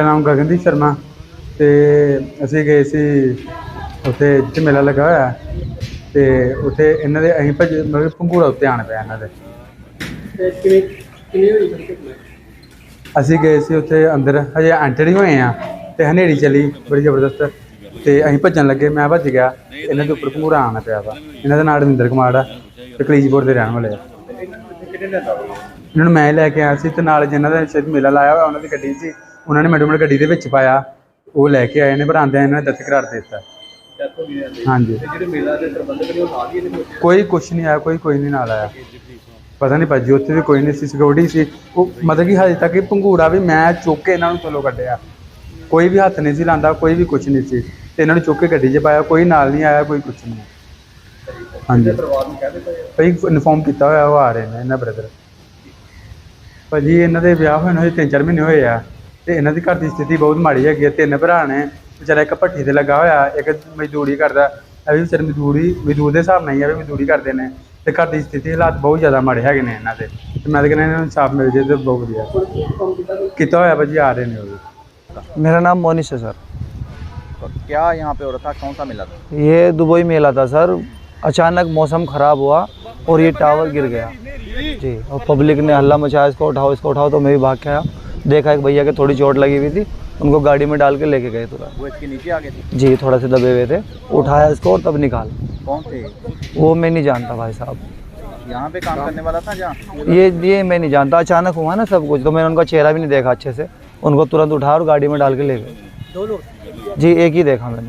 ਮੇਰਾ ਨਾਮ ਗਗਨਦੀਪ ਸ਼ਰਮਾ ਤੇ ਅਸੀਂ ਗਏ ਸੀ ਉੱਥੇ ਜਿੱਥੇ ਮੇਲਾ ਲੱਗਾ ਹੋਇਆ ਤੇ ਉੱਥੇ ਇਹਨਾਂ ਦੇ ਅਸੀਂ ਭੱਜ ਮਤਲਬ ਪੰਘੂੜਾ ਉੱਤੇ ਆਣ ਪਿਆ ਇਹਨਾਂ ਦੇ। ਤੇ ਕਿਵੇਂ ਕਿਵੇਂ ਹੋਈ ਫਿਰ ਘਟਨਾ? ਅਸੀਂ ਗਏ ਸੀ ਉੱਥੇ ਅੰਦਰ ਹਜੇ ਐਂਟਰ ਹੀ ਹੋਏ ਆ ਤੇ ਹਨੇਰੀ ਚੱਲੀ ਬੜੀ ਜ਼ਬਰਦਸਤ ਤੇ ਅਸੀਂ ਭੱਜਣ ਲੱਗੇ ਮੈਂ ਭੱਜ ਗਿਆ ਇਹਨਾਂ ਦੇ ਉੱਪਰ ਪੰਘੂੜਾ ਆਣ ਪਿਆ ਵਾ। ਇਹਨਾਂ ਦਾ ਨਾਮ ਰਵਿੰਦਰ ਕੁਮਾਰ ਆ ਤੇ ਕਲੀਜਪੁਰ ਦੇ ਰਹਿਣ ਵਾਲੇ ਆ। ਕਿਹਨੇ ਲੈਂਦਾ ਇਹਨਾਂ ਨੂੰ ਮੈਂ ਹੀ ਲੈ ਕੇ ਆਇਆ ਸੀ ਤੇ ਨਾਲ ਜਿਨ੍ਹਾਂ ਦਾ ਸ਼ਾਇਦ ਮੇਲਾ ਲਾਇਆ ਹੋਇਆ ਉਹਨਾਂ ਦੀ ਗੱਡੀ ਸੀ। ਉਹਨਾਂ ਨੇ ਮੈਡਮ ਨੂੰ ਗੱਡੀ ਦੇ ਵਿੱਚ ਪਾਇਆ ਉਹ ਲੈ ਕੇ ਆਏ ਨੇ ਪਰ ਇਹਨਾਂ ਨੇ ਦਸਤ ਕਰਾਰ ਦੇ ਦਿੱਤਾ। ਜਾਂਦੀ ਹਾਂਜੀ। ਤੇ ਜਿਹੜੇ ਮੇਲਾ ਦੇ ਪ੍ਰਬੰਧਕ ਨੇ ਉਹ ਨਾਲ ਹੀ ਇਹਦੇ ਵਿੱਚ ਕੋਈ ਕੁਛ ਨਹੀਂ ਆਇਆ ਕੋਈ ਕੋਈ ਨਹੀਂ ਨਾਲ ਆਇਆ। ਪਤਾ ਨਹੀਂ ਭਾਜੀ ਉੱਥੇ ਵੀ ਕੋਈ ਨਹੀਂ ਸੀ ਸਿਕਿਉਰਿਟੀ ਸੀ। ਉਹ ਮਤਲਬ ਕਿ ਹਜੇ ਤੱਕ ਇਹ ਪੰਘੂੜਾ ਵੀ ਮੈਂ ਚੁੱਕ ਕੇ ਇਹਨਾਂ ਨੂੰ ਥੱਲੋਂ ਕੱਢਿਆ। ਕੋਈ ਵੀ ਹੱਥ ਨਹੀਂ ਸੀ ਲਾਂਦਾ ਕੋਈ ਵੀ ਕੁਛ ਨਹੀਂ ਸੀ। ਤੇ ਇਹਨਾਂ ਨੂੰ ਚੁੱਕ ਕੇ ਗੱਡੀ 'ਚ ਪਾਇਆ ਕੋਈ ਨਾਲ ਨਹੀਂ ਆਇਆ ਕੋਈ ਕੁਛ ਨਹੀਂ। ਹਾਂਜੀ। ਦਿੱਤਾ ਭਾਈ ਇਨਫੋਰਮ ਕੀਤਾ ਹੋਇਆ ਉਹ ਆ ਰਹੇ ਨੇ ਇਹਨਾਂ ਬ੍ਰਦਰ ਭਾਜੀ ਇਹਨਾਂ ਦੇ ਵਿਆਹ ਹੋਏ ਨੂੰ ਹਜੇ ਤਿੰਨ ਚਾਰ ਮਹੀਨੇ ਹੋਏ ਆ। ਤੇ ਇਹਨਾਂ ਦੀ ਘਰ ਦੀ ਸਥਿਤੀ ਬਹੁਤ ਮਾੜੀ ਹੈਗੀ ਆ ਤਿੰਨ ਭਰਾ ਨੇ ਵਿਚਾਰਾ ਇੱਕ ਭੱਠੀ ਤੇ ਲੱਗਾ ਹੋਇਆ ਇੱਕ ਮਜ਼ਦੂਰੀ ਕਰਦਾ ਇਹ ਵੀ ਵਿਚਾਰੇ ਮਜ਼ਦੂਰੀ ਮਜ਼ਦੂਰ ਦੇ ਹਿਸਾਬ ਨਾਲ ਹੀ ਆ ਵੀ ਮਜ਼ਦੂਰੀ ਕਰਦੇ ਨੇ ਤੇ ਘਰ ਦੀ ਸਥਿਤੀ ਹਾਲਾਤ ਬਹੁਤ ਜ਼ਿਆਦਾ ਮਾੜੇ ਹੈਗੇ ਨੇ ਇਹਨਾਂ ਦੇ ਤੇ ਮੈਂ ਤਾਂ ਕਹਿੰਦਾ ਇਹਨਾਂ ਨੂੰ ਇਨਸਾਫ ਮਿਲ ਜੇ ਤੇ ਬਹੁਤ ਵਧੀਆ ਕੰਮ ਕੀਤਾ ਕੋਈ ਕੀਤਾ ਹੋਇਆ ਭਾਜੀ ਆ ਰਹੇ ਨੇ ਉਹ ਵੀ मेरा नाम मोनिश है सर क्या यहाँ पे हो रहा था कौन सा मिला था ये दुबई मेला था सर अचानक मौसम ख़राब हुआ और ये टावर गिर गया जी और पब्लिक ने हल्ला मचाया इसको उठाओ इसको उठाओ तो मैं भी भाग के आया देखा एक भैया के थोड़ी चोट लगी हुई थी उनको गाड़ी में डाल के लेके गए थोड़ा वो इसके नीचे आ गए थे? जी थोड़ा से दबे हुए थे। उठाया इसको और तब निकाल। कौन थे? वो मैं नहीं जानता भाई साहब। यहाँ पे काम करने वाला था ये ये मैं नहीं जानता। अचानक हुआ ना सब कुछ तो मैंने उनका चेहरा भी नहीं देखा अच्छे से। उनको तुरंत उठा और गाड़ी में डाल के ले गए। दो जी एक ही देखा मैंने।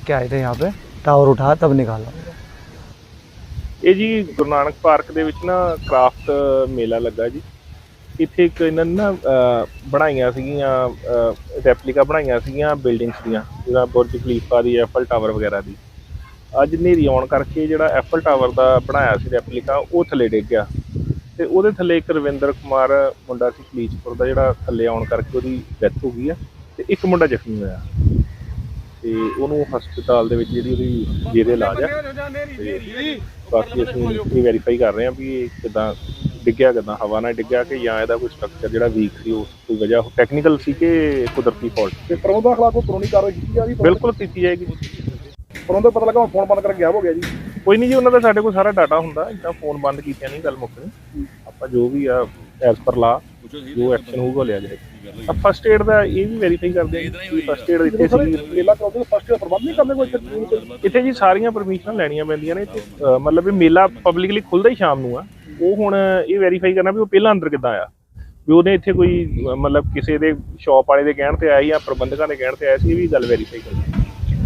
क्या आए थे यहाँ पे टावर उठाया तब निकाला ਇਹ ਜੀ ਗੁਰੂ ਨਾਨਕ ਪਾਰਕ ਦੇ ਵਿੱਚ ਨਾ ਕ੍ਰਾਫਟ ਮੇਲਾ ਲੱਗਾ ਜੀ ਇੱਥੇ ਇੱਕ ਇਹਨਾਂ ਨੇ ਨਾ ਅਹ, ਬਣਾਈਆਂ ਸੀਗੀਆਂ ਰੈਪਲੀਕਾ ਬਣਾਈਆਂ ਸੀਗੀਆਂ ਬਿਲਡਿੰਗਸ ਦੀਆਂ ਜਿਹੜਾ ਬੁਰਜ ਖਲੀਫਾ ਦੀ ਐਫਲ ਟਾਵਰ ਵਗੈਰਾ ਦੀ ਅੱਜ ਹਨੇਰੀ ਆਉਣ ਕਰਕੇ ਜਿਹੜਾ ਐਫਲ ਟਾਵਰ ਦਾ ਬਣਾਇਆ ਸੀ ਰੈਪਲੀਕਾ ਉਹ ਥੱਲੇ ਡਿੱਗ ਗਿਆ ਤੇ ਉਹਦੇ ਥੱਲੇ ਇੱਕ ਰਵਿੰਦਰ ਕੁਮਾਰ ਮੁੰਡਾ ਸੀ ਕਲੀਚਪੁਰ ਦਾ ਜਿਹੜਾ ਥੱਲੇ ਆਉਣ ਕਰਕੇ ਉਹਦੀ ਡੈਥ ਹੋ ਗਈ ਆ ਤੇ ਇੱਕ ਮੁੰਡਾ ਜ਼ਖਮੀ ਹੋਇਆ ਤੇ ਉਹਨੂੰ ਹਸਪਤਾਲ ਦੇ ਵਿੱਚ ਜਿਹੜੀ ਉਹਦੀ ਜੇਰੇ ਇਲਾਜ ਆ ਤੇ ਬਾਕੀ ਅਸੀਂ ਇਹ ਵੈਰੀਫਾਈ ਕਰ ਰਹੇ ਹਾਂ ਵੀ ਇਹ ਕਿਦਾਂ ਡਿੱਗਿਆ ਕਿਦਾਂ ਹਵਾ ਨਾਲ ਡਿੱਗਿਆ ਕਿ ਜਾਂ ਇਹਦਾ ਕੋਈ ਸਟਰਕਚਰ ਜਿਹੜਾ ਵੀਕ ਸੀ ਉਸ ਕੋਈ ਵਜ੍ਹਾ ਟੈਕਨੀਕਲ ਸੀ ਕਿ ਕੁਦਰਤੀ ਫਾਲਟ ਤੇ ਪ੍ਰਬੰਧਕ ਖਿਲਾਫ ਕੋਈ ਕਾਨੂੰਨੀ ਕਾਰਵਾਈ ਕੀਤੀ ਜਾ ਰਹੀ? ਹੈ ਬਿਲਕੁਲ ਕੀਤੀ ਜਾਏਗੀ। ਪ੍ਰਬੰਧਕ ਪਤਾ ਲੱਗਾ ਫੋਨ ਬੰਦ ਕਰਕੇ ਗਾਇਬ ਹੋ ਗਿਆ ਜੀ। ਕੋਈ ਨਹੀਂ ਜੀ ਉਹਨਾਂ ਦਾ ਸਾਡੇ ਕੋਲ ਸਾਰਾ ਡਾਟਾ ਹੁੰਦਾ ਇਦਾਂ ਫੋਨ ਬੰਦ ਕੀਤਿਆਂ ਨਹੀਂ ਗੱਲ ਮੁੱਕਣੀ। ਆਪਾਂ ਜੋ ਵੀ ਆ ਐਸ ਪਰ ਲਾ ਜੋ ਐਕਸ਼ਨ ਹੋਊਗਾ ਲਿਆ ਜਾਏਗਾ। ਫਸਟ ਏਡ ਦਾ ਇਹ ਵੀ ਵੈਰੀਫਾਈ ਕਰਦੇ ਹਾਂ ਕਿ ਫਸਟ ਏਡ ਦਿੱਤੇ ਸੀ ਮੇਲਾ ਕਰਾਉਂਦੇ ਫਸਟ ਪ੍ਰਬੰਧ ਨਹੀਂ ਕਰਦੇ ਕੋਈ ਇੱਥੇ? ਇੱਥੇ ਜੀ ਸਾਰੀਆਂ ਪਰਮਿਸ਼ਨਾਂ ਲੈਣੀਆਂ ਪੈਂਦੀਆਂ ਨੇ। ਮਤਲਬ ਇਹ ਮੇਲਾ ਪਬਲਿਕਲੀ ਖੁੱਲਦਾ ਹੀ ਸ਼ਾਮ ਨੂੰ ਆ। ਉਹ ਹੁਣ ਇਹ ਵੈਰੀਫਾਈ ਕਰਨਾ ਵੀ ਉਹ ਪਹਿਲਾਂ ਅੰਦਰ ਕਿੱਦਾਂ ਆਇਆ ਵੀ ਉਹਨੇ ਇੱਥੇ ਕੋਈ ਮਤਲਬ ਕਿਸੇ ਦੇ ਸ਼ਾਪ ਵਾਲੇ ਦੇ ਕਹਿਣ ਤੇ ਆਇਆ ਜਾਂ ਪ੍ਰਬੰਧਕਾਂ ਦੇ ਕਹਿਣ ਤੇ ਆਇਆ ਸੀ ਇਹ ਵੀ ਗੱਲ ਵੈਰੀਫਾਈ ਕਰਨੀ।